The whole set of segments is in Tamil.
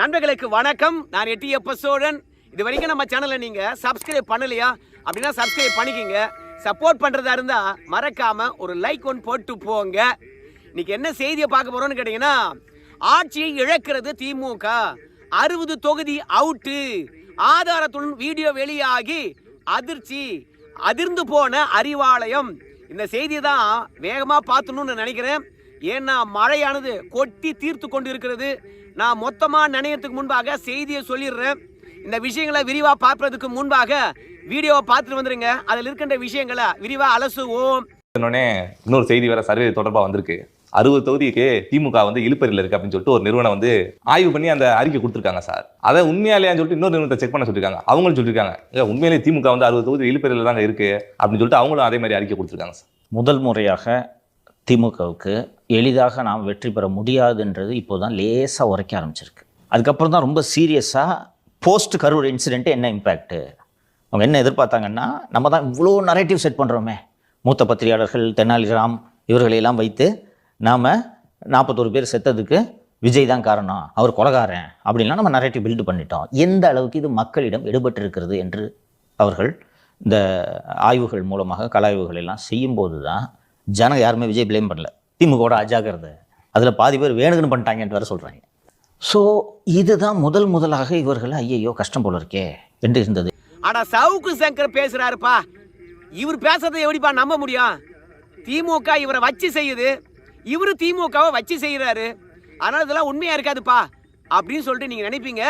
நண்பர்களுக்கு வணக்கம். நான் எட்டி எப்ப சோழன். இது வரைக்கும் நம்ம சேனலை நீங்க சப்ஸ்கிரைப் பண்ணலையா? அப்படின்னா சப்ஸ்கிரைப் பண்ணிக்கிங்க. சப்போர்ட் பண்றதா இருந்தா மறக்காம ஒரு லைக் ஒன்று போட்டு போங்க. இன்னைக்கு என்ன செய்தியை பார்க்க போறோம்னு கேட்டீங்கன்னா ஆட்சியை இழக்கிறது திமுக. அறுபது தொகுதி அவுட்டு ஆதாரத்துடன் வீடியோ வெளியாகி அதிர்ச்சி அதிர்ந்து போன அறிவாலயம். இந்த செய்தியை தான் வேகமாக பார்த்தணும்னு நினைக்கிறேன். ஏன்னா மழையானது கொட்டி தீர்த்து கொண்டு இருக்கிறது நான் மொத்தமாக நினைக்கிறதுக்கு முன்பாக செய்தியை சொல்லிடுறேன். இந்த விஷயங்களை விரிவாக பார்ப்பதற்கு முன்பாக வீடியோவை பார்த்துட்டு வந்துருங்க. அதில் இருக்கின்ற விஷயங்களை விரிவாக அலசுவோம். இன்னொரு செய்தி வேற சர்வே தொடர்பா வந்திருக்கு. அறுபது தொகுதிக்கு திமுக வந்து இழுப்பறியில் இருக்கு அப்படின்னு சொல்லிட்டு ஒரு நிறுவனம் வந்து ஆய்வு பண்ணி அந்த அறிக்கை கொடுத்துருக்காங்க சார். அதை உண்மையாலேயான்னு சொல்லிட்டு இன்னொரு நிறுவனத்தை செக் பண்ண சொல்லிருக்காங்க. அவங்களும் சொல்லியிருக்காங்க "ஏங்க, உண்மையிலேயே திமுக வந்து அறுபது தொகுதி இழுப்பறியில் தாங்க இருக்கு அப்படின்னு சொல்லிட்டு அவங்களும் அதே மாதிரி அறிக்கை கொடுத்துருக்காங்க சார். முதல் முறையாக திமுகவுக்கு எளிதாக நாம் வெற்றி பெற முடியாதுன்றது இப்போ தான் லேசாக உரைக்க ஆரம்பிச்சிருக்கு. அதுக்கப்புறம் தான் ரொம்ப சீரியஸாக போஸ்ட் கரூர் இன்சிடென்ட்டு என்ன இம்பேக்ட்டு அவங்க என்ன எதிர்பார்த்தாங்கன்னா நம்ம தான் இவ்வளோ நரேட்டிவ் செட் பண்ணுறோமே மூத்த பத்திரிகையாளர்கள் தெனாலிராம் இவர்களையெல்லாம் வைத்து நாம் நாற்பத்தோரு பேர் செத்ததுக்கு விஜய் தான் காரணம் அவர் கொலகாரன் அப்படின்லாம் நம்ம நரேட்டிவ் பில்டு பண்ணிட்டோம். எந்த அளவுக்கு இது மக்களிடம் எடுபட்டு இருக்கிறது என்று அவர்கள் இந்த ஆய்வுகள் மூலமாக கலாய்வுகள் எல்லாம் செய்யும்போது தான் ஜனம் யாருமே விஜய் ப்ளேம் பண்ணல. திமுகவோட அஜாக்கிரதை. அதில் பாதி பேர் வேணுங்கன்னு பண்ணிட்டாங்கன்ட்டு வேறு சொல்கிறாங்க ஸோ இதுதான் முதல் முதலாக இவர்கள் ஐயையோ கஷ்டம் போல இருக்கே என்று இருந்தது. ஆனா சவுக்கு சங்கர் பேசுறாருப்பா. இவர் பேசுறதை எப்படிப்பா நம்ப முடியும்? திமுக இவரை வச்சு செய்யுது. இவரு திமுகவை வச்சு செய்கிறாரு அதனால் இதெல்லாம் உண்மையா இருக்காதுப்பா அப்படின்னு சொல்லிட்டு நீங்க நினைப்பீங்க?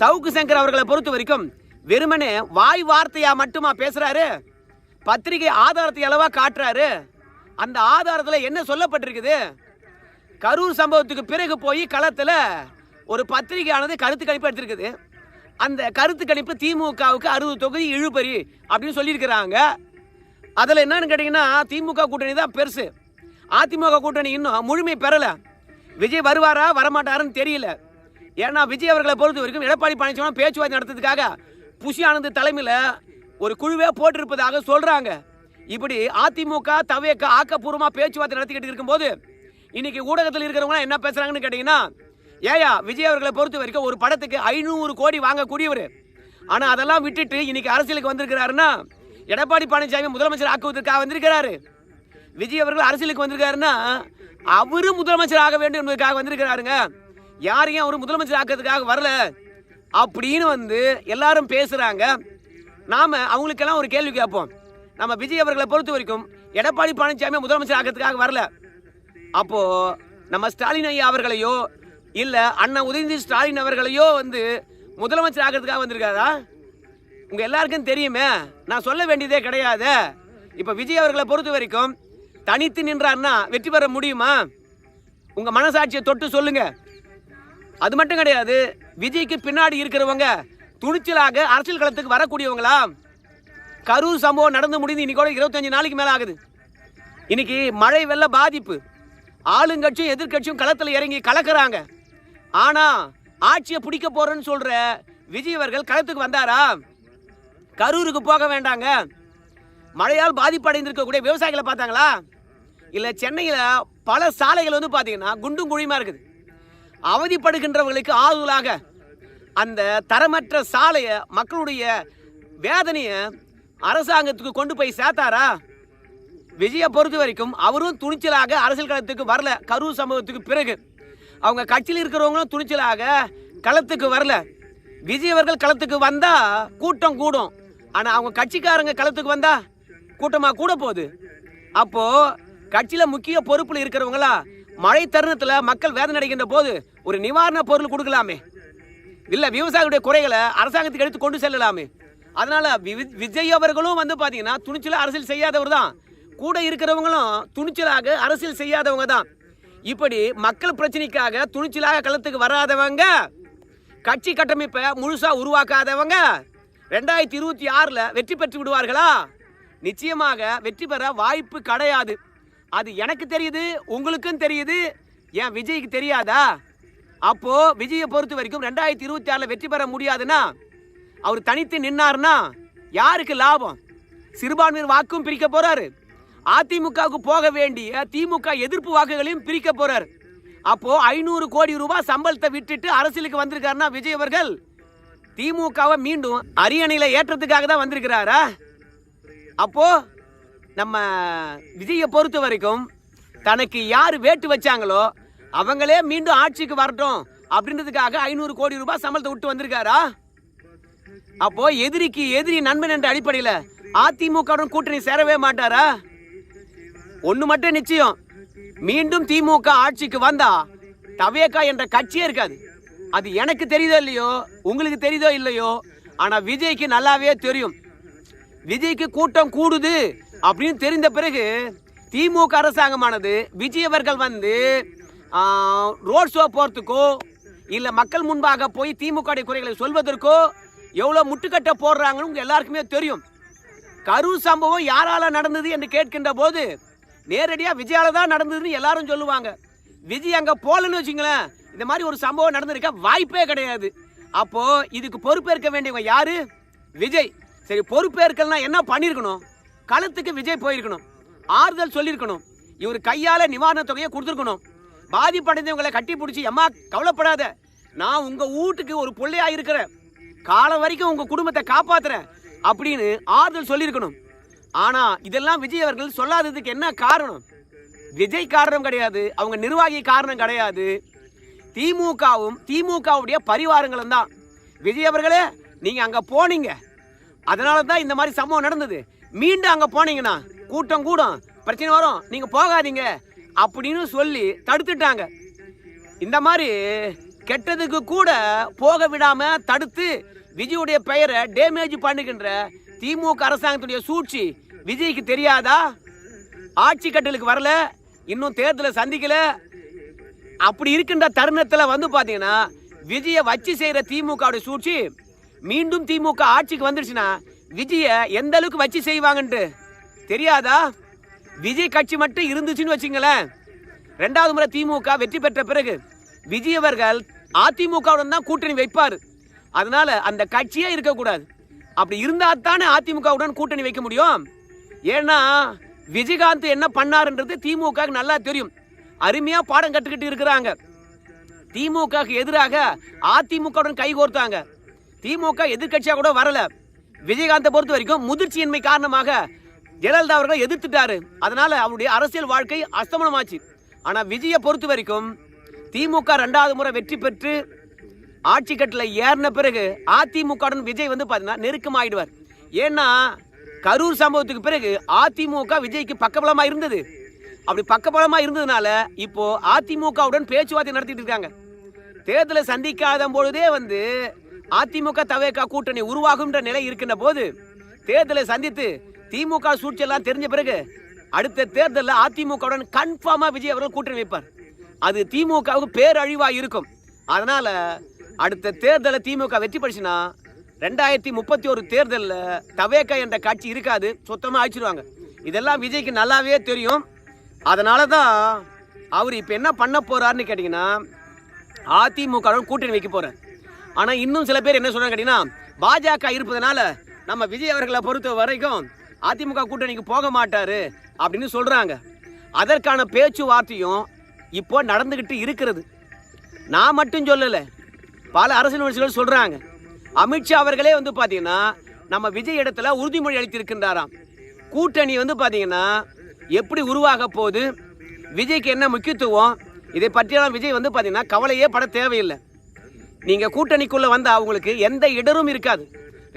சவுக்கு சங்கர் அவர்களை பொறுத்த வரைக்கும் வெறுமனே வாய் வார்த்தையா மட்டுமா பேசுறாரு? பத்திரிகை ஆதாரத்தை அளவா காட்டுறாரு? அந்த ஆதாரத்தில் என்ன சொல்லப்பட்டிருக்குது? கரூர் சம்பவத்துக்கு பிறகு போய் களத்தில் ஒரு பத்திரிகையானது கருத்து கணிப்பு எடுத்திருக்குது. அந்த கருத்து கணிப்பு திமுகவுக்கு அறுபது தொகுதி இழுபறி அப்படின்னு சொல்லியிருக்கிறாங்க. அதில் என்னன்னு கேட்டிங்கன்னா திமுக கூட்டணி தான் பெருசு. அதிமுக கூட்டணி இன்னும் முழுமை பெறலை. விஜய் வருவாரா வரமாட்டாருன்னு தெரியல. ஏன்னா விஜய் அவர்களை பொறுத்த வரைக்கும் எடப்பாடி பழனிசாமி பேச்சுவார்த்தை நடத்துறதுக்காக புஷி ஆனந்த் தலைமையில் ஒரு குழுவே போட்டிருப்பதாக சொல்கிறாங்க இப்படி அதிமுக தவேக்க ஆக்கப்பூர்வமாக பேச்சுவார்த்தை நடத்திக்கிட்டு இருக்கும்போது இன்னைக்கு ஊடகத்தில் இருக்கிறவங்க என்ன பேசுகிறாங்கன்னு கேட்டிங்கன்னா ஏயா விஜய் அவர்களை பொறுத்த வரைக்கும் ஒரு படத்துக்கு ஐநூறு கோடி வாங்கக்கூடியவர். ஆனால் அதெல்லாம் விட்டுட்டு இன்னைக்கு அரசியலுக்கு வந்திருக்கிறாருன்னா எடப்பாடி பழனிசாமி முதலமைச்சர் ஆக்குவதற்காக வந்திருக்கிறாரு. விஜய் அவர்கள் அரசியலுக்கு வந்திருக்காருன்னா அவரும் முதலமைச்சர் ஆக வேண்டும் என்பதற்காக வந்திருக்கிறாருங்க. யாரையும் அவர் முதலமைச்சர் ஆக்கிறதுக்காக வரல? அப்படின்னு வந்து எல்லாரும் பேசுகிறாங்க நாம் அவங்களுக்கெல்லாம் ஒரு கேள்வி கேட்போம். நம்ம விஜய் அவர்களை பொறுத்த வரைக்கும் எடப்பாடி பழனிசாமி முதலமைச்சர் ஆகிறதுக்காக வரல. அப்போ நம்ம ஸ்டாலின் ஐயா அவர்களையோ இல்ல அண்ணன் உதயநிதி ஸ்டாலின் அவர்களையோ வந்து முதலமைச்சர் ஆகிறதுக்காக வந்திருக்காரா? உங்க எல்லாருக்கும் தெரியுமே நான் சொல்ல வேண்டியதே கிடையாது. இப்ப விஜய் அவர்களை பொறுத்த வரைக்கும் தனித்து நின்றார்னா வெற்றி பெற முடியுமா? உங்க மனசாட்சியை தொட்டு சொல்லுங்க. அது மட்டும் கிடையாது விஜய்க்கு பின்னாடி இருக்கிறவங்க துணிச்சலாக அரசியல் களத்துக்கு வரக்கூடியவங்களா? கரூர் சம்பவம் நடந்து முடிந்து இன்னைக்கு இருபத்தஞ்சு நாளைக்கு மேலே ஆகுது. இன்னைக்கு மழை வெள்ள பாதிப்பு. ஆளுங்கட்சியும் எதிர்க்கட்சியும் களத்தில் இறங்கி கலக்கிறாங்க. ஆனால் ஆட்சியை பிடிக்க போறேன்னு சொல்ற விஜய் அவர்கள் களத்துக்கு வந்தாரா? கரூருக்கு போக வேண்டாங்க. மழையால் பாதிப்படைந்திருக்கக்கூடிய விவசாயிகளை பார்த்தாங்களா? இல்லை சென்னையில் பல சாலைகள் வந்து பார்த்தீங்கன்னா குண்டும் குழியுமா இருக்குது. அவதிப்படுகின்றவர்களுக்கு ஆறுதலாக அந்த தரமற்ற சாலையை மக்களுடைய வேதனையை அரசாங்கத்துக்கு கொண்டு போய் சேர்த்தாரா? விஜயை பொறுத்த வரைக்கும் அவரும் துணிச்சலாக அரசியல் களத்துக்கு வரல. கரூர் சம்பவத்துக்கு பிறகு. அவங்க கட்சியில் இருக்கிறவங்களும் துணிச்சலாக களத்துக்கு வரல. விஜய் அவர்கள் களத்துக்கு வந்தா கூட்டம் கூடும். ஆனா அவங்க கட்சிக்காரங்க களத்துக்கு வந்தா கூட்டமா கூட போகுது. அப்போ கட்சியில முக்கிய பொறுப்புல இருக்கிறவங்களா மழை தருணத்துல மக்கள் வேதனை அடைகின்ற போது ஒரு நிவாரண பொருள் கொடுக்கலாமே. இல்ல விவசாயிகளுடைய குறைகளை அரசாங்கத்துக்கு எடுத்து கொண்டு செல்லலாமே. அதனால விஜய் அவர்களும் வந்து பார்த்தீங்கன்னா துணிச்சல அரசியல் செய்யாதவர் தான். கூட இருக்கிறவங்களும் துணிச்சலாக அரசியல் செய்யாதவங்க தான். இப்படி மக்கள் பிரச்சனைக்காக துணிச்சலாக களத்துக்கு வராதவங்க கட்சி கட்டமைப்பை முழுசாக உருவாக்காதவங்க ரெண்டாயிரத்தி இருபத்தி ஆறில் வெற்றி பெற்று விடுவார்களா? நிச்சயமாக வெற்றி பெற வாய்ப்பு கிடையாது. அது எனக்கு தெரியுது உங்களுக்கும் தெரியுது ஏன் விஜய்க்கு தெரியாதா? அப்போது விஜயை பொறுத்த வரைக்கும் ரெண்டாயிரத்தி இருபத்தி ஆறில் வெற்றி பெற முடியாதுன்னா அவர் தனித்து நின்னார்னா யாருக்கு லாபம்? சிறுபான்மையினர் வாக்கும் பிரிக்க போறாரு. அதிமுகவுக்கு போக வேண்டிய திமுக எதிர்ப்பு வாக்குகளையும் பிரிக்க போறாரு. அப்போ ஐநூறு கோடி ரூபாய் சம்பளத்தை விட்டுட்டு அரசியலுக்கு வந்திருக்காருன்னா விஜய் அவர்கள் திமுகவை மீண்டும் அரியணையில ஏற்றத்துக்காக தான் வந்திருக்கிறாரா? அப்போ நம்ம விஜயை பொறுத்த வரைக்கும் தனக்கு யார் வேட்டு வச்சாங்களோ அவங்களே மீண்டும் ஆட்சிக்கு வரட்டும் அப்படின்றதுக்காக ஐநூறு கோடி ரூபாய் சம்பளத்தை விட்டு வந்திருக்காரா? அப்போ எதிரிக்கு எதிரி நண்பன் என்ற அடிப்படையில் அதிமுகவுடன் கூட்டணி சேரவே மாட்டாரா? ஒண்ணு மட்டும் நிச்சயம். மீண்டும் திமுக ஆட்சிக்கு வந்தா தவேகா என்ற கட்சியே இருக்காது. அது எனக்கு தெரியுதோ இல்லையோ உங்களுக்கு தெரியுதோ இல்லையோ ஆனா விஜய்க்கு நல்லாவே தெரியும். விஜய்க்கு கூட்டம் கூடுது அப்படின்னு தெரிந்த பிறகு திமுக அரசாங்கமானது விஜய் அவர்கள் வந்து ரோட் ஷோ போறதுக்கோ இல்ல மக்கள் முன்பாக போய் திமுக குறைகளை சொல்வதற்கோ எவ்வளோ முட்டுக்கட்டை போடுறாங்கன்னு உங்கள் எல்லாருக்குமே தெரியும். கரூர் சம்பவம் யாரால நடந்தது என்று கேட்கின்ற போது நேரடியாக விஜயால தான் நடந்ததுன்னு எல்லாரும் சொல்லுவாங்க. விஜய் அங்கே போகலன்னு வச்சுங்களேன் இந்த மாதிரி ஒரு சம்பவம் நடந்திருக்க வாய்ப்பே கிடையாது. அப்போ இதுக்கு பொறுப்பேற்க வேண்டியவங்க யாரு? விஜய். சரி பொறுப்பேற்கலாம் என்ன பண்ணியிருக்கணும் களத்துக்கு விஜய் போயிருக்கணும். ஆறுதல் சொல்லியிருக்கணும் இவர் கையால் நிவாரண தொகையை கொடுத்துருக்கணும். பாதிப்படைந்தவங்களை கட்டி பிடிச்சி அம்மா கவலைப்படாத. நான் உங்கள் வீட்டுக்கு ஒரு பிள்ளையாக இருக்கிறேன். காலம் வரைக்கும் உங்க குடும்பத்தை காப்பாத்துறேன் அப்படின்னு ஆறுதல் சொல்லியிருக்கணும். ஆனா இதெல்லாம் விஜய் அவர்கள் சொல்லாததுக்கு என்ன காரணம்? விஜய் காரணம் கிடையாது அவங்க நிர்வாகி காரணம் கிடையாது. திமுகவும் திமுகவுடைய பரிவாரங்களும் தான். விஜய் அவர்களே நீங்க அங்க போனீங்க. அதனால தான் இந்த மாதிரி சம்பவம் நடந்தது. மீண்டும் அங்க போனீங்கன்னா கூட்டம் கூடும். பிரச்சனை வரும். நீங்க போகாதீங்க அப்படின்னு சொல்லி தடுத்துட்டாங்க. இந்த மாதிரி கெட்டதுக்கு கூட போக விடாம தடுத்து விஜயுடைய பெயரை டேமேஜ் பண்ணுகின்ற திமுக அரசாங்கத்துடைய சூழ்ச்சி விஜய்க்கு தெரியாதா? ஆட்சி கட்டலுக்கு வரல இன்னும் தேர்தலை சந்திக்கல. அப்படி இருக்கின்ற தருணத்தில் வந்து பார்த்தீங்கன்னா விஜயை வச்சு செய்கிற திமுகவுடைய சூழ்ச்சி மீண்டும் திமுக ஆட்சிக்கு வந்துடுச்சுன்னா விஜயை எந்த அளவுக்கு வச்சு செய்வாங்கன்ட்டு தெரியாதா? விஜய் கட்சி மட்டும் இருந்துச்சுன்னு வச்சுங்களேன். ரெண்டாவது முறை திமுக வெற்றி பெற்ற பிறகு விஜய் அவர்கள் அதிமுகவுடன் தான் கூட்டணி வைப்பார். அதனால அந்த கட்சியே இருக்கக்கூடாது. அப்படி இருந்தால் தானே அதிமுகவுடன் கூட்டணி வைக்க முடியும்? ஏன்னா விஜயகாந்த் என்ன பண்ணாருன்றது திமுக நல்லா தெரியும். அருமையாக பாடம் கற்றுக்கிட்டு இருக்கிறாங்க. திமுக எதிராக அதிமுகவுடன் கைகோர்த்தாங்க திமுக எதிர்கட்சியாக கூட வரல. விஜயகாந்தை பொறுத்த வரைக்கும் முதிர்ச்சியின்மை காரணமாக ஜெயலலிதா அவர்களை எதிர்த்துட்டாரு. அதனால அவருடைய அரசியல் வாழ்க்கை அஸ்தமனமாச்சு. ஆனால் விஜயை பொறுத்த வரைக்கும் திமுக ரெண்டாவது முறை வெற்றி பெற்று ஆட்சி கட்டில் ஏறின பிறகு அதிமுகவுடன் விஜய் வந்து பார்த்தீங்கன்னா நெருக்கமாயிடுவார். ஏன்னா கரூர் சம்பவத்துக்கு பிறகு அதிமுக விஜய்க்கு பக்கபலமா இருந்தது. அப்படி பக்கபலமா இருந்ததுனால இப்போ அதிமுகவுடன் பேச்சுவார்த்தை நடத்திட்டு இருக்காங்க. தேர்தலை சந்திக்காத பொழுதே வந்து அதிமுக தவேகா கூட்டணி உருவாகுன்ற நிலை இருக்கின்ற போது தேர்தலை சந்தித்து திமுக சூழ்ச்சியெல்லாம் தெரிஞ்ச பிறகு அடுத்த தேர்தலில் அதிமுகவுடன் கன்ஃபார்மாக விஜய் அவர்கள் கூட்டணி வைப்பார். அது திமுகவுக்கு பேரழிவாக இருக்கும். அதனால் அடுத்த தேர்தலை திமுக வெற்றி பெற்றுச்சுன்னா ரெண்டாயிரத்தி முப்பத்தி ஒரு தேர்தலில் தவேக்கா என்ற கட்சி இருக்காது சுத்தமாக அழிச்சிருவாங்க. இதெல்லாம் விஜய்க்கு நல்லாவே தெரியும். அதனால தான் அவர் இப்போ என்ன பண்ண போகிறாருன்னு கேட்டிங்கன்னா அதிமுகவுடன் கூட்டணி வைக்க போகிறார் ஆனால் இன்னும் சில பேர் என்ன சொல்கிறாங்க கேட்டிங்கன்னா பாஜக இருப்பதனால நம்ம விஜய் அவர்களை பொறுத்த வரைக்கும் அதிமுக கூட்டணிக்கு போக மாட்டார் அப்படின்னு சொல்கிறாங்க அதற்கான பேச்சுவார்த்தையும் இப்போ நடந்துக்கிட்டு இருக்கிறது. நான் மட்டும் சொல்லலை. பல அரசியல் விமர்சகர்கள் சொல்கிறாங்க அமித்ஷா அவர்களே வந்து பார்த்தீங்கன்னா நம்ம விஜய் இடத்துல உறுதிமொழி அளித்திருக்கின்றாராம். கூட்டணி வந்து பார்த்தீங்கன்னா எப்படி உருவாக போகுது விஜய்க்கு என்ன முக்கியத்துவம் இதை பற்றியெல்லாம் விஜய் வந்து பார்த்தீங்கன்னா கவலையே பட தேவையில்லை. நீங்கள் கூட்டணிக்குள்ளே வந்தால் அவங்களுக்கு எந்த இடரும் இருக்காது.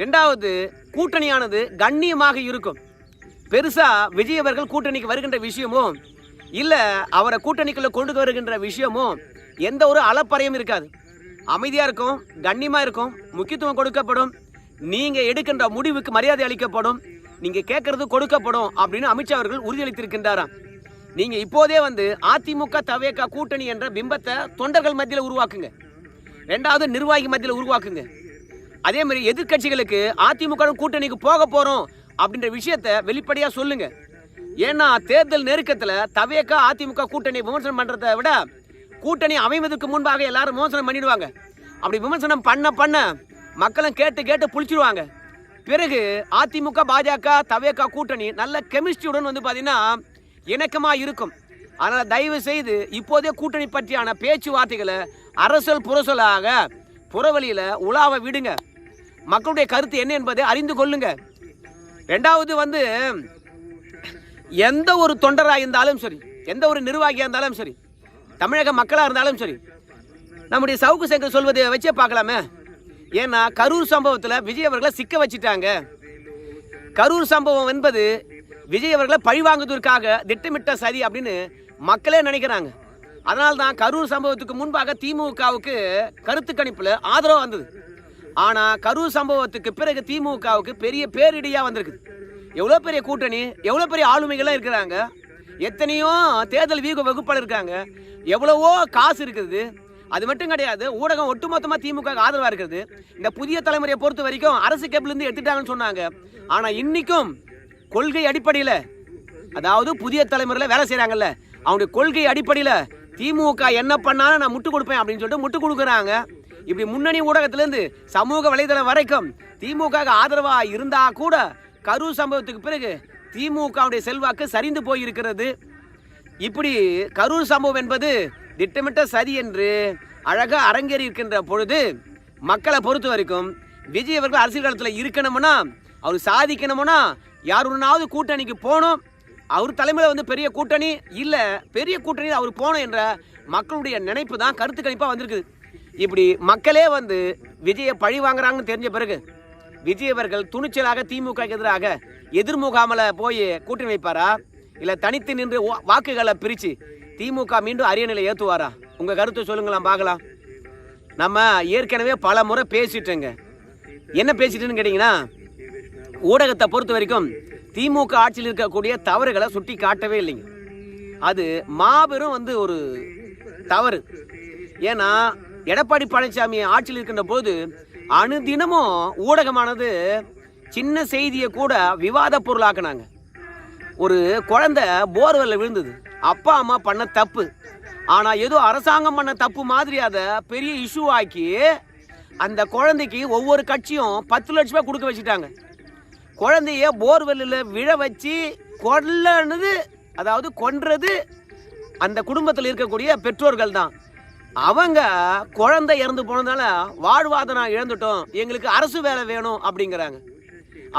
ரெண்டாவது கூட்டணியானது கண்ணியமாக இருக்கும். பெருசாக விஜய் அவர்கள் கூட்டணிக்கு வருகின்ற விஷயமும் இல்லை அவரை கூட்டணிக்குள்ள கொண்டு வருகின்ற விஷயமும் எந்த ஒரு அலப்பறையும் இருக்காது. அமைதியாக இருக்கும் கண்ணியமாக இருக்கும் முக்கியத்துவம் கொடுக்கப்படும். நீங்கள் எடுக்கின்ற முடிவுக்கு மரியாதை அளிக்கப்படும். நீங்கள் கேட்கறது கொடுக்கப்படும் அப்படின்னு அமித்ஷா அவர்கள் உறுதியளித்திருக்கின்றாராம். நீங்கள் இப்போதே வந்து அதிமுக தவேகா கூட்டணி என்ற பிம்பத்தை தொண்டர்கள் மத்தியில் உருவாக்குங்க. ரெண்டாவது நிர்வாகி மத்தியில் உருவாக்குங்க. அதே மாதிரி எதிர்க்கட்சிகளுக்கு அதிமுக கூட்டணிக்கு போக போகிறோம் அப்படின்ற விஷயத்த வெளிப்படையாக சொல்லுங்கள் ஏன்னா தேர்தல் நெருக்கத்தில் தவேக்கா அதிமுக கூட்டணி விமர்சனம் பண்ணுறதை விட கூட்டணி அமைவதற்கு முன்பாக எல்லாரும் விமர்சனம் பண்ணிடுவாங்க. அப்படி விமர்சனம் பண்ண பண்ண மக்களும் கேட்டு கேட்டு புளிச்சிடுவாங்க பிறகு அதிமுக பாஜக தவேக்கா கூட்டணி நல்ல கெமிஸ்ட்ரியுடன் வந்து பார்த்தீங்கன்னா இணக்கமாக இருக்கும். அதனால் தயவு செய்து இப்போதே கூட்டணி பற்றியான பேச்சுவார்த்தைகளை அரசல் புரசலாக புறவழியில் உலாவ விடுங்க. மக்களுடைய கருத்து என்ன என்பதை அறிந்து கொள்ளுங்க. ரெண்டாவது வந்து எந்த ஒரு தொண்டராக இருந்தாலும் சரி எந்த ஒரு நிர்வாகியாக இருந்தாலும் சரி தமிழக மக்களாக இருந்தாலும் சரி நம்முடைய சவுக்கு சங்கர் சொல்வதை வச்சே பார்க்கலாமே. ஏன்னா கரூர் சம்பவத்தில் விஜய் அவர்களை சிக்க வச்சிட்டாங்க. கரூர் சம்பவம் என்பது விஜய் அவர்களை பழிவாங்குவதற்காக திட்டமிட்ட சரி அப்படின்னு மக்களே நினைக்கிறாங்க. அதனால தான் கரூர் சம்பவத்துக்கு முன்பாக திமுகவுக்கு கருத்து கணிப்பில் ஆதரவு வந்தது. ஆனால் கரூர் சம்பவத்துக்கு பிறகு திமுகவுக்கு பெரிய பேரிடியாக வந்திருக்குது. எவ்வளோ பெரிய கூட்டணி? எவ்வளோ பெரிய ஆளுமைகள்லாம் இருக்கிறாங்க? எத்தனையோ தேர்தல் வீக வகுப்பாளர் இருக்காங்க. எவ்வளவோ காசு இருக்குது. அது மட்டும் கிடையாது ஊடகம் ஒட்டுமொத்தமாக திமுக ஆதரவாக இருக்குது. இந்த புதிய தலைமுறையை பொறுத்த வரைக்கும் அரசு கேபிள்லேருந்து எடுத்துட்டாங்கன்னு சொன்னாங்க. ஆனால் இன்றைக்கும் கொள்கை அடிப்படையில் அதாவது புதிய தலைமுறையில் வேலை செய்கிறாங்கல்ல அவனுடைய கொள்கை அடிப்படையில் திமுக என்ன பண்ணாலும் நான் முட்டு கொடுப்பேன் அப்படின்னு சொல்லிட்டு முட்டு கொடுக்குறாங்க. இப்படி முன்னணி ஊடகத்திலேருந்து சமூக வலைதளம் வரைக்கும் திமுக ஆதரவாக இருந்தால் கூட கரூர் சம்பவத்துக்கு பிறகு திமுகவுடைய செல்வாக்கு சரிந்து போயிருக்கிறது. இப்படி கரூர் சம்பவம் என்பது திட்டமிட்ட சரி என்று அழகாக அரங்கேறி இருக்கின்ற பொழுது மக்களை பொறுத்த வரைக்கும் விஜய் அவர்கள் அரசியல் காலத்தில் இருக்கணும்னா அவர் சாதிக்கணும்னா யாருடனாவது கூட்டணிக்கு போகணும். அவர் தலைமையில் வந்து பெரிய கூட்டணி இல்லை பெரிய கூட்டணி அவர் போகணும் என்ற மக்களுடைய நினைப்பு தான் கருத்து கணிப்பாக வந்திருக்குது. இப்படி மக்களே வந்து விஜயை பழி வாங்குறாங்கன்னு தெரிஞ்ச பிறகு விஜய் அவர்கள் துணிச்சலாக திமுக எதிராக எதிர்முகாமல போய் கூட்டணி வைப்பாரா? இல்லை தனித்து நின்று வா- வாக்குகளை பிரித்து திமுக மீண்டும் அரியணையில் ஏற்றுவாரா உங்கள் கருத்தை சொல்லுங்களாம் பார்க்கலாம். நம்ம ஏற்கனவே பல முறை பேசிட்டேங்க. என்ன பேசிட்டுன்னு கேட்டிங்கன்னா ஊடகத்தை பொறுத்த வரைக்கும் திமுக ஆட்சியில் இருக்கக்கூடிய தவறுகளை சுட்டி காட்டவே இல்லைங்க. அது மாபெரும் வந்து ஒரு தவறு. ஏன்னா எடப்பாடி பழனிசாமி ஆட்சியில் இருக்கின்ற போது அணுதினமும் ஊடகமானது சின்ன செய்தியை கூட விவாத பொருளாக்குனாங்க. ஒரு குழந்தை போர்வெல்ல விழுந்தது. அப்பா அம்மா பண்ண தப்பு. ஆனால் ஏதோ அரசாங்கம் பண்ண தப்பு மாதிரி அதை பெரிய இஷ்யூ ஆக்கி அந்த குழந்தைக்கு ஒவ்வொரு கட்சியும் பத்து லட்ச ரூபாய் கொடுக்க வச்சுட்டாங்க. குழந்தைய போர்வெல்லில் விழ வச்சு கொல்லனது அதாவது கொன்றது அந்த குடும்பத்தில் இருக்கக்கூடிய பெற்றோர்கள் தான் அவங்க குழந்தை இறந்து போனதால வாழ்வாதாரம் இழந்துட்டோம். எங்களுக்கு அரசு வேலை வேணும் அப்படிங்கிறாங்க.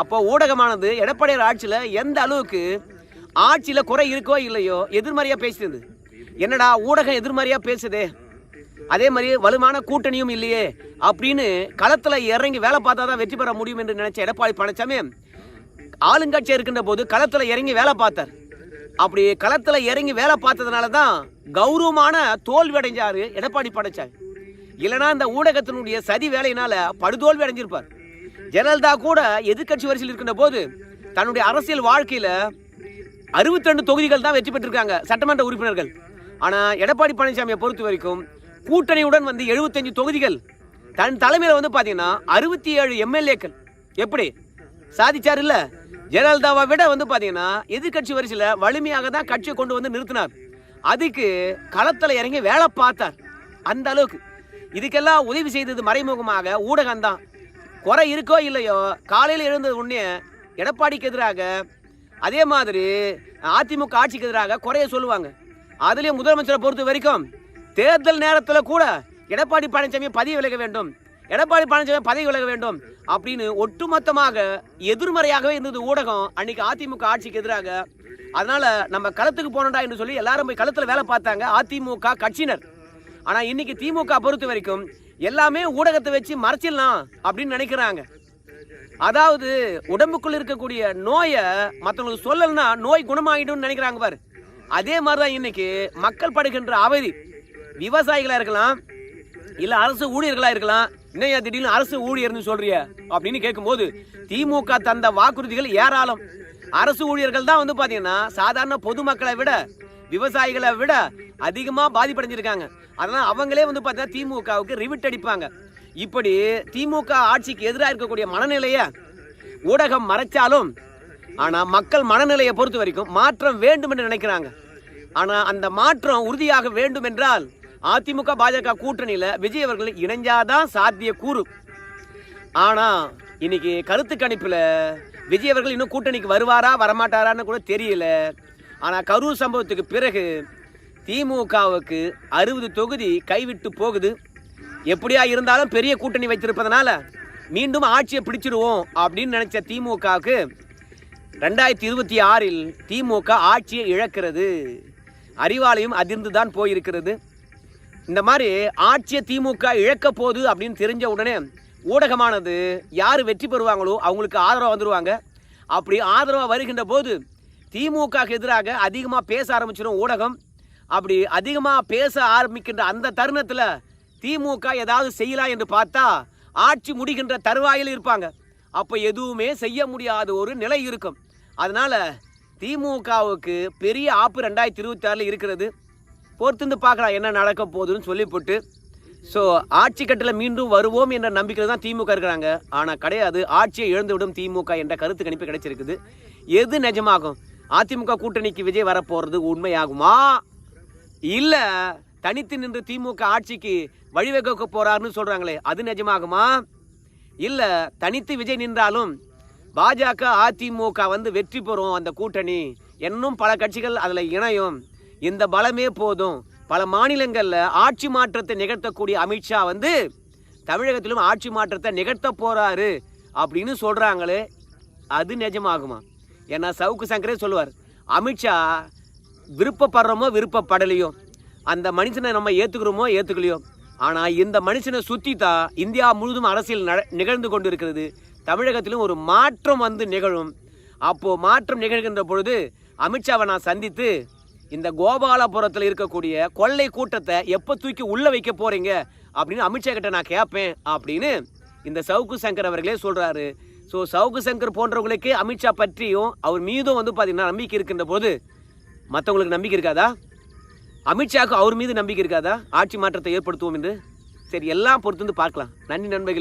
அப்போ ஊடகமானது எடப்பாடியார் ஆட்சியில் எந்த அளவுக்கு ஆட்சியில் குறை இருக்கோ இல்லையோ எதிர்மறையாக பேசுது என்னடா ஊடகம் எதிர்மறையாக பேசுதே. அதே மாதிரி வலுவான கூட்டணியும் இல்லையே அப்படின்னு களத்தில் இறங்கி வேலை பார்த்தா தான் வெற்றி பெற முடியும் என்று நினைச்ச எடப்பாடி பழனிசாமி ஆளுங்கட்சியாக இருக்கின்ற போது களத்தில் இறங்கி வேலை பார்த்தார். அப்படி களத்தில் இறங்கி வேலை பார்த்ததுனால தான் கௌரவமான தோல்வி அடைஞ்சாரு எடப்பாடி பழனிசாமி. இல்லைனா இந்த ஊடகத்தினுடைய சதி வேலையினால படுதோல்வி அடைஞ்சிருப்பார். ஜெயலலிதா கூட எதிர்க்கட்சி வரிசையில் இருக்கின்ற போது தன்னுடைய அரசியல் வாழ்க்கையில் அறுபத்தி ரெண்டு தொகுதிகள் தான் வெற்றி பெற்றிருக்காங்க சட்டமன்ற உறுப்பினர்கள். ஆனால் எடப்பாடி பழனிசாமியை பொறுத்த வரைக்கும் கூட்டணியுடன் வந்து எழுபத்தஞ்சு தொகுதிகள். தன் தலைமையில் வந்து பார்த்தீங்கன்னா அறுபத்தி ஏழு எம்எல்ஏக்கள். எப்படி? சாதிச்சார் இல்லை? ஜெயலலிதாவை விட வந்து பார்த்தீங்கன்னா எதிர்க்கட்சி வரிசையில் வலிமையாக தான் கட்சியை கொண்டு வந்து நிறுத்தினார். அதுக்கு களத்தில் இறங்கி வேலை பார்த்தார். அந்த அளவுக்கு. இதுக்கெல்லாம் உதவி செய்தது மறைமுகமாக ஊடகம் தான். குறை இருக்கோ இல்லையோ காலையில் எழுந்தது உடனே எடப்பாடிக்கு எதிராக அதே மாதிரி அதிமுக ஆட்சிக்கு எதிராக குறைய சொல்லுவாங்க. அதுலேயும் முதலமைச்சரை பொறுத்த வரைக்கும் தேர்தல் நேரத்தில் கூட எடப்பாடி பழனிசாமி பதவி விலக வேண்டும். எடப்பாடி பழனிசாமி பதவி விலக வேண்டும் அப்படின்னு ஒட்டுமொத்தமாக எதிர்மறையாகவே இருந்தது ஊடகம். அன்னைக்கு அதிமுக ஆட்சிக்கு எதிராக. அதனால நம்ம களத்துக்கு போனோம்டா என்று சொல்லி எல்லாரும் போய் களத்தில் வேலை பார்த்தாங்க அதிமுக கட்சியினர். ஆனால் இன்னைக்கு திமுக பொறுத்த வரைக்கும் எல்லாமே ஊடகத்தை வச்சு மறைச்சிடலாம் அப்படின்னு நினைக்கிறாங்க. அதாவது உடம்புக்குள்ள இருக்கக்கூடிய நோயை மற்றவங்களுக்கு சொல்லலைன்னா நோய் குணமாகிடும் நினைக்கிறாங்க பாரு. அதே மாதிரி தான் இன்னைக்கு மக்கள் படுகின்ற அவதி. விவசாயிகளாக இருக்கலாம் இல்லை அரசு ஊழியர்களாக இருக்கலாம் இன்னையா திடீர்னு அரசு ஊழியர்னு சொல்றிய? அப்படின்னு கேட்கும்போது திமுக தந்த வாக்குறுதிகள் ஏராளம். அரசு ஊழியர்கள் தான் வந்து பாத்தீங்கன்னா சாதாரண பொதுமக்களை விட விவசாயிகளை விட அதிகமாக பாதிப்படைஞ்சிருக்காங்க. அதனால் அவங்களே வந்து பார்த்தீங்கன்னா திமுகவுக்கு ரிவிட் அடிப்பாங்க. இப்படி திமுக ஆட்சிக்கு எதிராக இருக்கக்கூடிய மனநிலையை ஊடகம் மறைச்சாலும் ஆனால் மக்கள் மனநிலையை பொறுத்த வரைக்கும் மாற்றம் வேண்டும் என்று நினைக்கிறாங்க. ஆனால் அந்த மாற்றம் உறுதியாக வேண்டும் என்றால் அதிமுக பாஜக கூட்டணியில் விஜய் அவர்கள் இணைஞ்சாதான் சாத்திய கூறு. ஆனால் இன்னைக்கு கருத்து கணிப்பில் விஜய் அவர்கள் இன்னும் கூட்டணிக்கு வருவாரா வரமாட்டாரான்னு கூட தெரியல. ஆனால் கரூர் சம்பவத்துக்கு பிறகு திமுகவுக்கு அறுபது தொகுதி கைவிட்டு போகுது. எப்படியா இருந்தாலும் பெரிய கூட்டணி வைத்திருப்பதனால மீண்டும் ஆட்சியை பிடிச்சிருவோம் அப்படின்னு நினைச்ச திமுகவுக்கு ரெண்டாயிரத்தி இருபத்தி ஆறில் திமுக ஆட்சியை இழக்கிறது. அறிவாலயம் அதிர்ந்து தான் போயிருக்கிறது. இந்த மாதிரி ஆட்சியை திமுக இழக்க போகுது அப்படின்னு தெரிஞ்ச உடனே ஊடகமானது யார் வெற்றி பெறுவாங்களோ அவங்களுக்கு ஆதரவாக வந்துடுவாங்க அப்படி ஆதரவாக வருகின்ற போது திமுகக்கு எதிராக அதிகமாக பேச ஆரம்பிச்சிடும் ஊடகம். அப்படி அதிகமாக பேச ஆரம்பிக்கின்ற அந்த தருணத்தில் திமுக ஏதாவது செய்யலாம் என்று பார்த்தா ஆட்சி முடிகின்ற தருவாயில் இருப்பாங்க. அப்போ எதுவுமே செய்ய முடியாத ஒரு நிலை இருக்கும். அதனால் திமுகவுக்கு பெரிய ஆப்பு ரெண்டாயிரத்தி இருபத்தி ஆறில் இருக்கிறது. பொறுத்திருந்து பார்க்கலாம் என்ன நடக்க போகுதுன்னு சொல்லிவிட்டு ஸோ ஆட்சி கட்டில் மீண்டும் வருவோம் என்ற நம்பிக்கையில் தான் திமுக இருக்கிறாங்க. ஆனால் கிடையாது. ஆட்சியை இழந்துவிடும் திமுக என்ற கருத்து கணிப்பு கிடைச்சிருக்குது. எது நிஜமாகும்? அதிமுக கூட்டணிக்கு விஜய் வரப்போகிறது உண்மையாகுமா? இல்லை தனித்து நின்று திமுக ஆட்சிக்கு வழிவகுக்க போகிறாருன்னு சொல்கிறாங்களே அது நிஜமாகுமா? இல்லை தனித்து விஜய் நின்றாலும் பாஜக அதிமுக வந்து வெற்றி பெறும் அந்த கூட்டணி இன்னும் பல கட்சிகள் அதில் இணையும். இந்த பலமே போதும். பல மாநிலங்களில் ஆட்சி மாற்றத்தை நிகழ்த்தக்கூடிய அமித்ஷா வந்து தமிழகத்திலும் ஆட்சி மாற்றத்தை நிகழ்த்த போகிறாரு அப்படின்னு சொல்கிறாங்களே அது நிஜமாகுமா? ஏன்னா சவுக்கு சங்கரே சொல்லுவார் அமித்ஷா விருப்பப்படுறோமோ விருப்பப்படலையோ? அந்த மனுஷனை நம்ம ஏற்றுக்கிறோமோ ஏற்றுக்கலையோ ஆனால் இந்த மனுஷனை சுற்றி தான் இந்தியா முழுதும் அரசியல் நிகழ்ந்து கொண்டு இருக்கிறது தமிழகத்திலும் ஒரு மாற்றம் வந்து நிகழும். அப்போது மாற்றம் நிகழ்கின்ற பொழுது அமித்ஷாவை நான் சந்தித்து இந்த கோபாலபுரத்தில் இருக்கக்கூடிய கொள்ளை கூட்டத்தை எப்போ தூக்கி உள்ளே வைக்க போகிறீங்க அப்படின்னு அமித்ஷா கிட்ட நான் கேட்பேன் அப்படின்னு இந்த சவுக்கு சங்கர் அவர்களே சொல்கிறாரு ஸோ சவுக்கு சங்கர் போன்றவங்களுக்கு அமித்ஷா பற்றியும் அவர் மீதும் வந்து பார்த்திங்கன்னா நம்பிக்கை இருக்கின்ற போது மற்றவங்களுக்கு நம்பிக்கை இருக்காதா? அமித்ஷாவுக்கு அவர் மீது நம்பிக்கை இருக்காதா? ஆட்சி மாற்றத்தை ஏற்படுத்துவோம் என்று? சரி எல்லாம் பொறுத்து வந்து பார்க்கலாம். நன்றி நண்பர்களே.